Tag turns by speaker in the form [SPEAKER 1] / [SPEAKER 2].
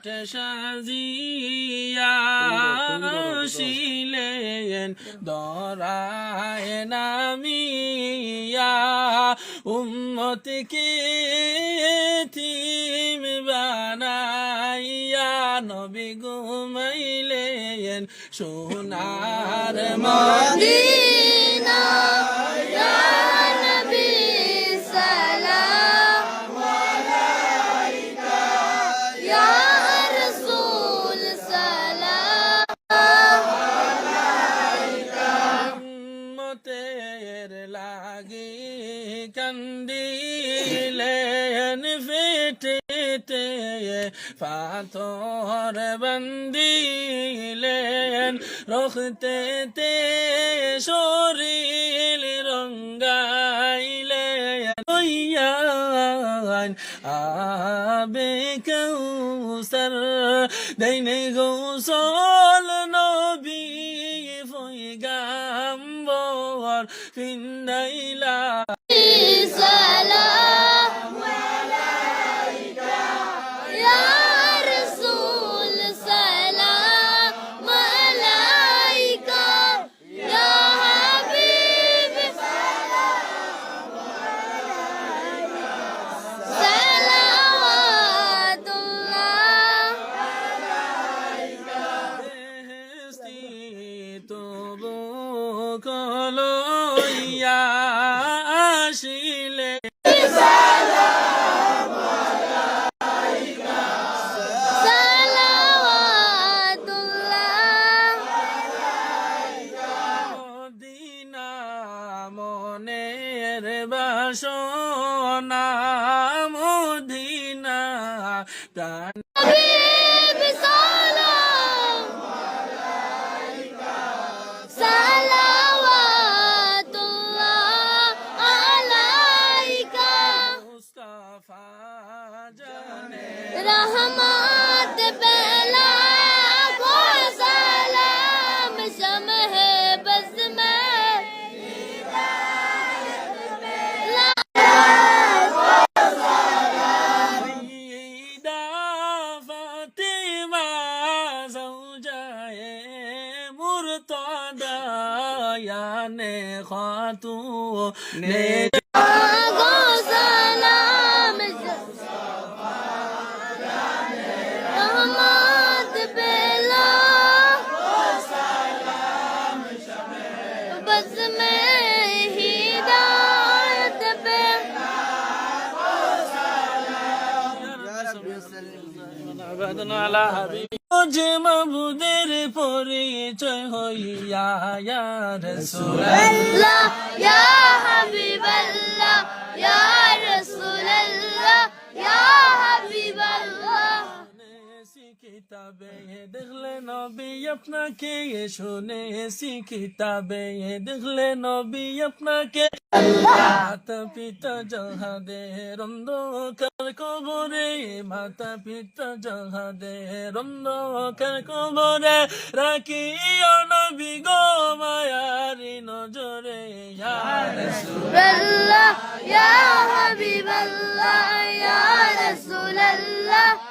[SPEAKER 1] ঘট সাজিয়া শিলেন দরায় নামিয়া। উম্মত উম্মতকে থিম বানাইয়া নবী ঘুমাইলেন সোনার মদিনা কান্দিলেন ফেটেতে, পাথর বন্দিলেন রখতেতে শরীর রঙ্গাইলেন। ওয়ান আবে কৌসর দৈনে গোসল নবী ফইগাম্বর ফিন্নাইলা কলইয়া আসিলে। মনের বাসনা মদিনা প্রাণ رحمت
[SPEAKER 2] بلا کو سلام شمع بز میں سیدہ فاطمہ
[SPEAKER 1] زوجہ مرتضی যে মাবুদের পরিচয় হইয়া
[SPEAKER 2] রসুল্লাহ ইয়া হাবিবাল্লাহ ইয়া রসুল্লাহ ইয়া
[SPEAKER 1] হাবিবাল্লাহ। কিতাবে দেখলে নবী আপনাকে শুনে সি কিতাবে দেখলে নবী আপনাকে। মাতা পিতা জহাদের অন্ধকার কবরে মাতা পিতা জাহাদের অন্ধকার কবরে রাখিও নবী মায়ারি নজরে। ইয়া
[SPEAKER 2] রাসূলুল্লাহ, ইয়া হাবিবাল্লাহ, ইয়া রাসূলুল্লাহ।